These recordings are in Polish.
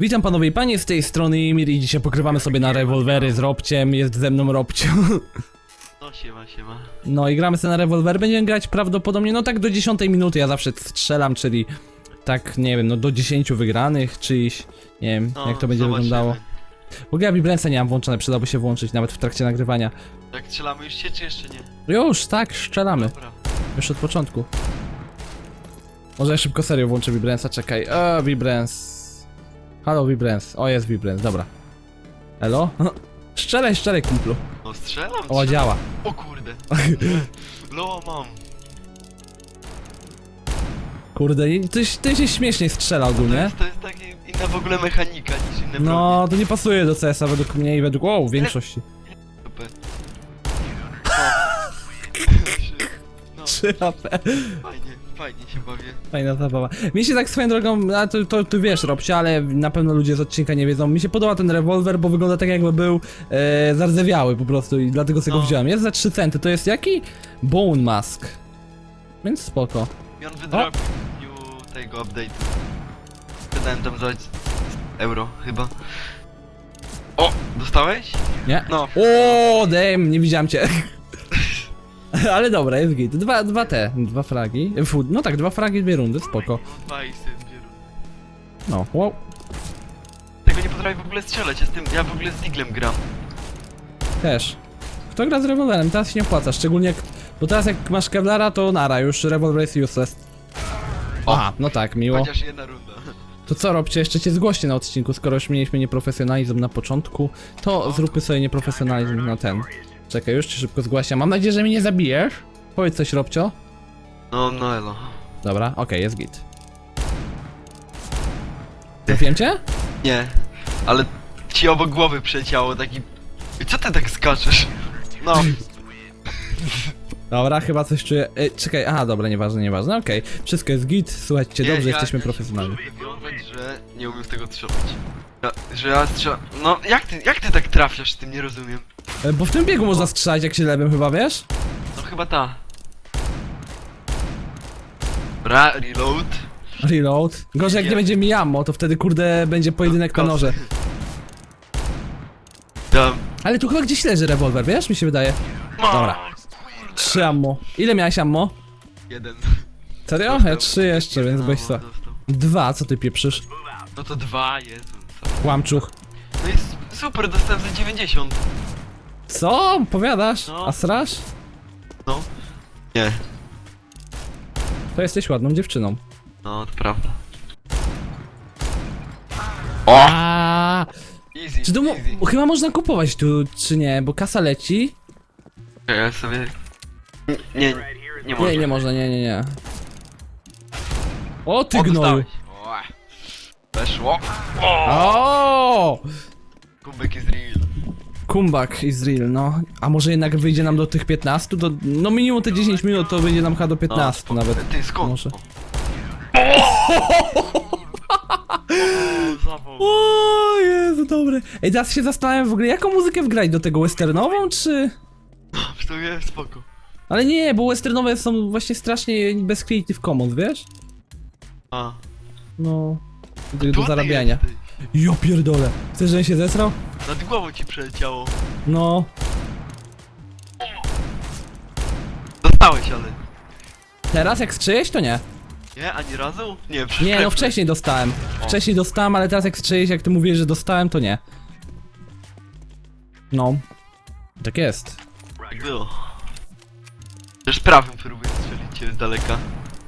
Witam panowie i panie, z tej strony Imir i dzisiaj pokrywamy sobie na rewolwery z Robciem, jest ze mną Robcio. No siema, siema. No i gramy sobie na rewolwer, będziemy grać prawdopodobnie, no tak do 10 minuty, ja zawsze strzelam, czyli tak, nie wiem, no do 10 wygranych, czyjś, nie wiem, No, jak to będzie zobaczymy. wyglądało. W ogóle ja Vibrance'a nie mam włączone, przydałoby się włączyć nawet w trakcie nagrywania. Tak strzelamy już się, czy jeszcze nie? Już, tak, strzelamy, Dobra. już od początku. Może ja szybko serio włączę Vibrance'a, czekaj, o, Vibrance. Halo Vibrance, o jest Vibrance, dobra. Elo? Strzelaj, strzelaj kumplu. No strzelam, O, strzelam. działa. O kurde. Loa mam. Kurde, ty, ty się śmiesznie strzela To ogólnie. jest, to jest taka inna w ogóle mechanika niż inne No, to nie pasuje do CS-a według mnie i według wow, większości. 3 HP. fajnie, fajnie się bawię. Fajna zabawa. Mi się tak swoją drogą, a to, to ty wiesz, Robcie, ale na pewno ludzie z odcinka nie wiedzą. Mi się podoba ten rewolwer, bo wygląda tak jakby był e, zardzewiały po prostu i dlatego sobie go No. wziąłem. Jest za 3 centy, to jest jaki? Bone Mask. Więc spoko. I on wydrobił w dniu tego update'u. Wydałem tam za euro chyba. O! Dostałeś? Nie? No. O, damn, nie widziałem cię. Ale dobra, jest git. Dwa, dwa te, dwa fragi. Fu, no tak, dwa fragi, dwie rundy, spoko. No. No, wow. Tego nie potrafię w ogóle strzelać, tym, ja w ogóle z Diglem gram. Też. Kto gra z rewolwerem? Teraz się nie opłaca, szczególnie jak... Bo teraz jak masz Kevlara, to nara, już rewolwer jest useless. Aha, no tak, miło. Chociaż jedna runda. To co robcie? Jeszcze cię zgłoście na odcinku, skoro już mieliśmy nieprofesjonalizm na początku, to zróbmy sobie nieprofesjonalizm na ten. Czekaj, już cię szybko zgłaszam. Mam nadzieję, że mnie nie zabijesz. Powiedz coś, Robcio. No, no elo. Dobra, okej, jest git. Trafiłem cię? Nie, ale ci obok głowy przeciało taki... I Co ty tak skaczesz? No, Dobra, chyba coś czuję. E, czekaj, aha, dobra, nieważne, nieważne, okej. Wszystko jest git, słuchajcie, dobrze, ja- jesteśmy profesjonalni. że nie umiem z tego strzelać. Ja, że ja strzelam... No, jak ty, jak ty tak trafiasz z tym, nie rozumiem. E, bo w tym biegu można strzelać, jak się lewym chyba, wiesz? No chyba ta. Ra, reload. Reload. Gorzej jak nie będzie mi ammo, to wtedy kurde będzie pojedynek na Kosy. noże. Tam. Ale tu chyba gdzieś leży rewolwer, wiesz? Mi się wydaje. Dobra. Trzy ammo. Ile miałeś ammo? Jeden. Serio? Ja trzy jeszcze, więc No, weź co. dostał. Dwa, co ty pieprzysz? No to dwa, Jezu. co? Kłamczuch. No jest super, dostałem za 90. Co? Powiadasz? No. A srasz? No. Nie. To jesteś ładną dziewczyną. No, to prawda. O! A, Easy, czy to mo- easy. chyba można kupować tu, czy nie? Bo kasa leci. Ja sobie... Nie, nie, nie można. Nie, nie można, nie, nie, nie. O ty O, gnoju. dostałeś. O, Weszło. O! Kubek is real. Comeback is real, no. A może jednak wyjdzie nam do tych 15? Do, no minimum te 10 minut to wyjdzie nam chyba do 15 spoko. nawet. Ty, skąd? Może. O, zawał. O Jezu, dobre. Ej, teraz się zastanawiam w ogóle, jaką muzykę wgrać do tego westernową, czy... W sumie spoko. Ale nie, bo westernowe są właśnie strasznie bez Creative Commons, wiesz? A. No... Do, do zarabiania. Jo pierdolę. Chcesz, żebym się zesrał? Nad głową ci przeleciało. No... Dostałeś, ale... Teraz jak strzejesz, to nie. Nie, ani razu? Nie, przecież Nie, no wcześniej dostałem. Wcześniej dostałem, ale teraz jak strzejesz, jak ty mówisz, że dostałem, to nie. No. Tak jest. Tak było. Też prawym próbuję strzelić cię z daleka.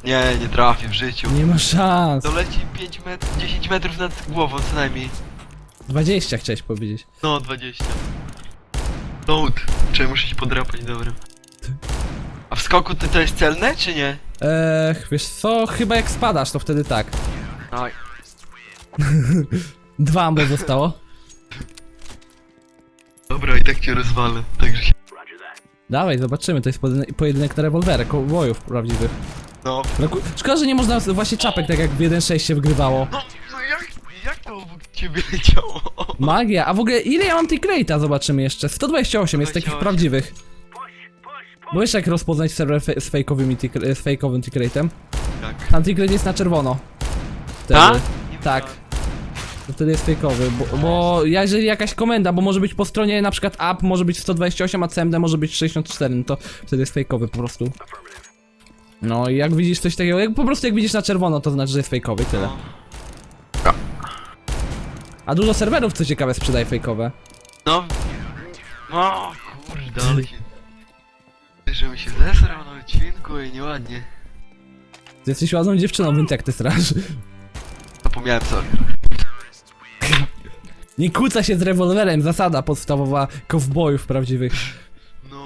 Nie, nie trafię w życiu. Nie ma szans. Doleci 5 metrów, 10 metrów nad głową co najmniej. 20 chciałeś powiedzieć. No, 20. Load. Czy muszę się podrapać, dobra. A w skoku ty to jest celne, czy nie? Eee, wiesz co? Chyba jak spadasz, to wtedy tak. Aj. Dwa ambo zostało. Dobra, i tak cię rozwalę, także się... Dawaj, zobaczymy, to jest pojedynek, pojedynek na rewolwery, wojów prawdziwych. No, No, ku- szkoda, że nie można właśnie czapek, tak jak w 1.6 się wygrywało. no, Magia, a w ogóle ile ja mam tych crate'a, zobaczymy jeszcze. 128 jest takich 128. prawdziwych. Bo wiesz jak rozpoznać serwer fe z fejkowymi z fejkowym? Jak? Tam tickrate jest na czerwono. Wtedy. Tak? Nie Tak. wiedziałem. To wtedy jest fejkowy, bo, bo jeżeli jakaś komenda, bo może być po stronie na przykład app może być 128, a CMD może być 64, no to wtedy jest fejkowy po prostu. No i jak widzisz coś takiego, jak po prostu jak widzisz na czerwono, to znaczy, że jest fejkowy, tyle. No. A dużo serwerów, co ciekawe, sprzedaje fejkowe. No. O kurde, ale się... Żeby się zesrał na odcinku i nieładnie. Ty jesteś ładną dziewczyną, więc jak ty straż. Zapomniałem, sorry. Nie kłóca się z rewolwerem, zasada podstawowa kowbojów prawdziwych. No,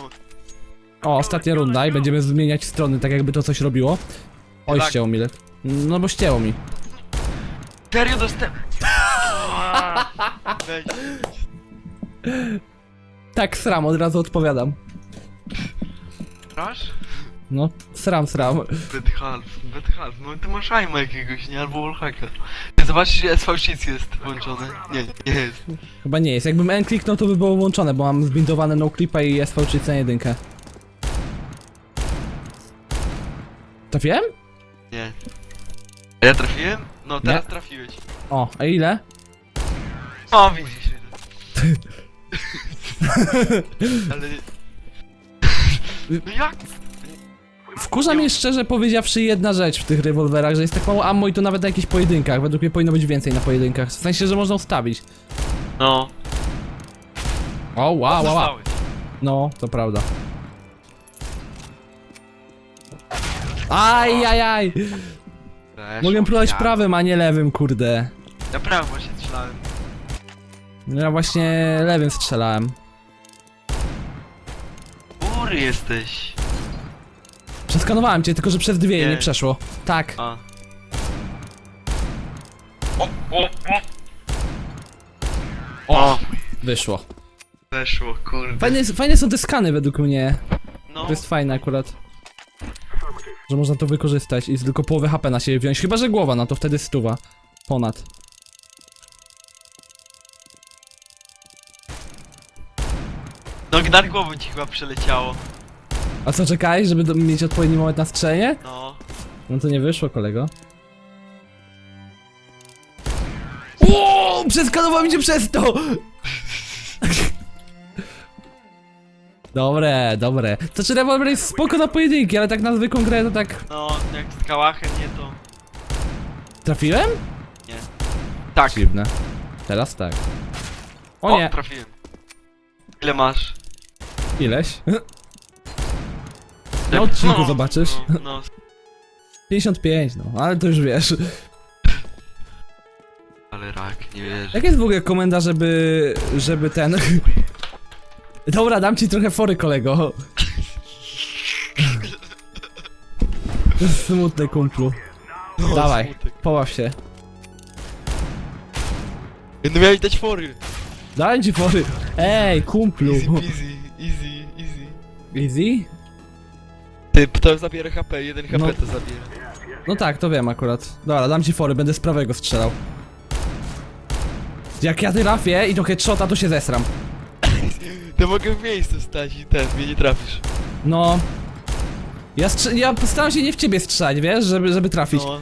O, ostatnia runda i będziemy zmieniać strony, tak jakby to coś robiło. Oj, Tak. ścięło mi let. No bo ścięło mi. serio dostęp... Weź. Tak, sram, od razu odpowiadam. Strasz? No, sram, sram. Bad half, bad half. No ty masz aima jakiegoś, nie? Albo wallhacka. Ty zobaczysz, że SV Cheats jest włączony. Nie, nie jest. Chyba nie jest. Jakbym N kliknął, to by było włączone, bo mam zbindowane no clipa i SV3 jedynkę. Trafiłem? Nie. A ja trafiłem? No teraz Nie. trafiłeś. O, a ile? O, widzisz. Ale... No jak? Wkurza mnie szczerze powiedziawszy jedna rzecz w tych rewolwerach, że jest tak mało ammo i to nawet na jakichś pojedynkach. Według mnie powinno być więcej na pojedynkach. W sensie, że można ustawić. No. O, wow, wow, wow. No, to prawda. Aj, aj, aj. Mogę próbować ja. prawym, a nie lewym, kurde. Ja prawo właśnie strzelałem. Ja właśnie lewym strzelałem. Góry jesteś. Przeskanowałem cię, tylko że przez dwie nie Nie. przeszło. Tak. A. O, o, o. O, Wyszło. weszło, kurde. Fajne, fajne są te skany według mnie. No, To jest fajne akurat. Że można to wykorzystać i tylko połowę HP na siebie wziąć. Chyba, że głowa, no to wtedy stuwa. Ponad. Nad głową ci chyba przeleciało. A co, czekaj, żeby do, mieć odpowiedni moment na strzelenie? No. No to nie wyszło, kolego. O, Przeskanował mi cię przez to! Dobre, dobre. To czy rewolwer jest spoko na pojedynki, ale tak na zwykłą grę to tak... No, jak z kałachem nie to... Trafiłem? Tak. Dziwne. Teraz tak. O nie, trafiłem. Ile masz? Ileś. Na odcinku zobaczysz. No, no. 55, no, ale to już wiesz. Ale rak, nie wierzę. Jak jest w ogóle komenda, żeby... żeby ten... Dobra, dam ci trochę fory, kolego. Smutne, kumplu. No, Dawaj, smutek. poław się. No miałeś dać fory. Dałem ci fory. Ej, kumplu. Easy peasy, easy, easy. Ty, to zabiera HP, jeden HP No. to zabiera. No tak, to wiem akurat. Dobra, dam ci fory, będę z prawego strzelał. Jak ja trafię i to headshota, to się zesram. To mogę w miejscu stać i ten, mnie nie trafisz. No. Ja, strze- ja postaram się nie w ciebie strzelać, wiesz, żeby, żeby trafić. No.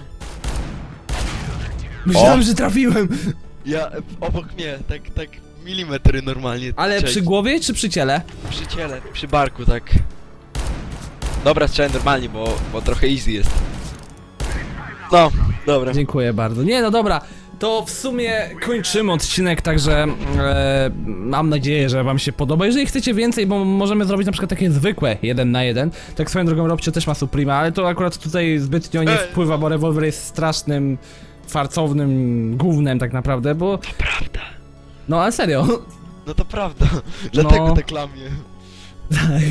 Myślałem, że trafiłem. Ja, obok mnie, tak, tak milimetry normalnie. Ale Cześć. przy głowie czy przy ciele? Przy ciele, przy barku, tak. Dobra, strzelaj normalnie, bo, bo trochę easy jest. No, dobra. Dziękuję bardzo. Nie, no dobra. To w sumie kończymy odcinek, także e, mam nadzieję, że wam się podoba. Jeżeli chcecie więcej, bo możemy zrobić na przykład takie zwykłe, jeden na jeden. Tak swoją drogą Robcio też ma Suprema, ale to akurat tutaj zbytnio nie Ej. wpływa, bo rewolwer jest strasznym, farcownym gównem tak naprawdę, bo... Prawda. No ale serio. No to prawda. Dlatego No. tak lamię. Tak.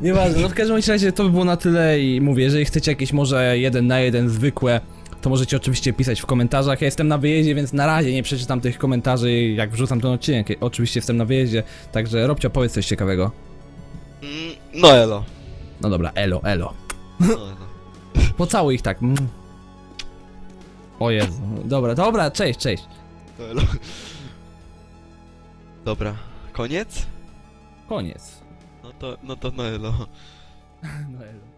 Nieważne, no w każdym razie to by było na tyle i mówię, jeżeli chcecie jakieś może jeden na jeden zwykłe, to możecie oczywiście pisać w komentarzach. Ja jestem na wyjeździe, więc na razie nie przeczytam tych komentarzy, jak wrzucam ten odcinek. Oczywiście jestem na wyjeździe, także Robcio, powiedz coś ciekawego. Mm, no elo. No dobra, elo, elo. No elo. Pocałuj ich tak. Mm. O Jezu, dobra, dobra, cześć, cześć. No elo. Dobra, koniec? Koniec. No to, no to no elo. No elo.